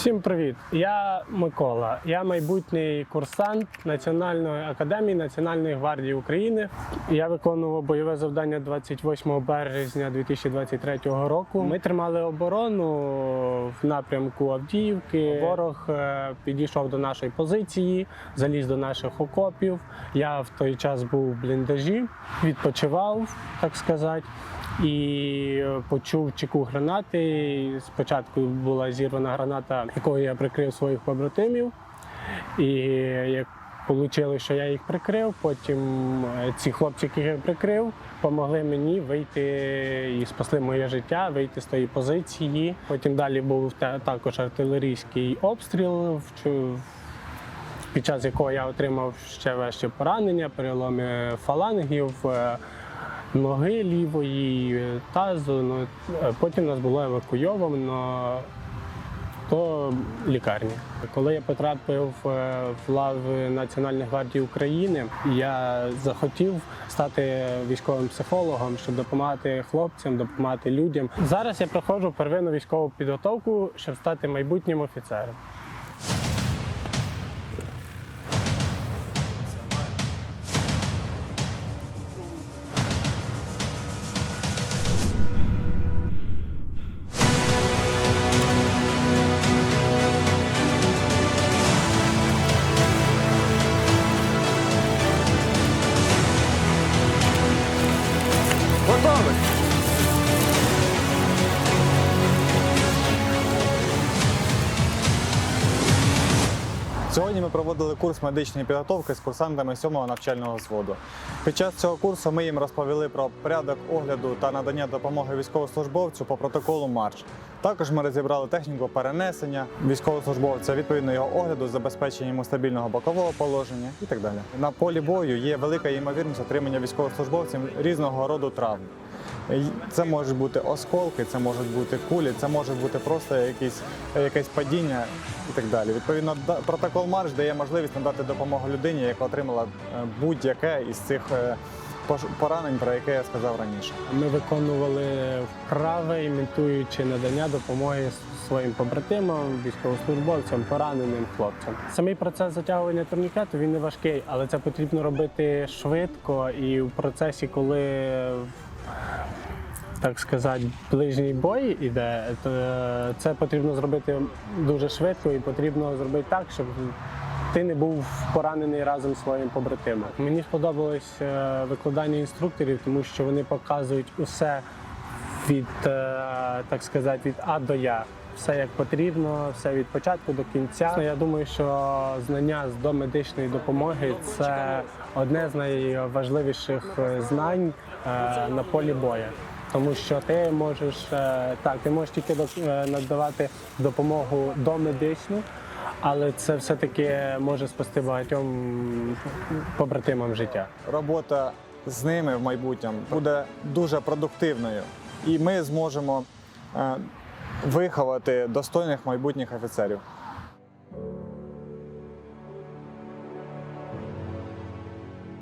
Всім привіт! Я Микола. Я майбутній курсант Національної академії Національної гвардії України. Я виконував бойове завдання 28 березня 2023 року. Ми тримали оборону в напрямку Авдіївки. Ворог е, підійшов до нашої позиції, заліз до наших окопів. Я в той час був в бліндажі, відпочивав, так сказати. І почув чеку гранати. Спочатку була зірвана граната, якою я прикрив своїх побратимів. І як вийшло, що я їх прикрив, потім е, ці хлопці, яких я прикрив, допомогли мені вийти і спасли моє життя, вийти з тої позиції. Потім далі був також артилерійський обстріл, під час якого я отримав ще важче поранення, переломи фалангів. Ноги лівої, тазу. Ну, потім нас було евакуйовано до лікарні. Коли я потрапив е, в лави Національної гвардії України, я захотів стати військовим психологом, щоб допомагати хлопцям, допомагати людям. Зараз я проходжу первинну військову підготовку, щоб стати майбутнім офіцером. Сьогодні ми проводили курс медичної підготовки з курсантами 7-го навчального взводу. Під час цього курсу ми їм розповіли про порядок огляду та надання допомоги військовослужбовцю по протоколу Марш. Також ми розібрали техніку перенесення військовослужбовця, відповідно його огляду, забезпечення йому стабільного бокового положення і так далі. На полі бою є велика ймовірність отримання військовослужбовцям різного роду травм. Це можуть бути осколки, це можуть бути кулі, це може бути просто якісь, якесь падіння і так далі. Відповідно, протокол Марш дає можливість надати допомогу людині, яка отримала е, будь-яке із цих е, поранень, про яке я сказав раніше. Ми виконували вправи, імітуючи надання допомоги своїм побратимам, військовослужбовцям, пораненим хлопцям. Самий процес затягування турнікету він не важкий, але це потрібно робити швидко і в процесі, коли так сказати, ближній бой іде, то е, це потрібно зробити дуже швидко і потрібно зробити так, щоб ти не був поранений разом зі своїм побратимом. Мені сподобалось е, викладання інструкторів, тому що вони показують усе від, е, так сказати, від А до Я. Все як потрібно, все від початку до кінця. Я думаю, що знання з домедичної допомоги це одне з найважливіших знань на полі бою. Тому що ти можеш е, так, ти можеш тільки е, надавати допомогу домедичну, але це все-таки може спасти багатьом побратимам життя. Робота з ними в майбутньому буде дуже продуктивною, і ми зможемо е, виховати достойних майбутніх офіцерів.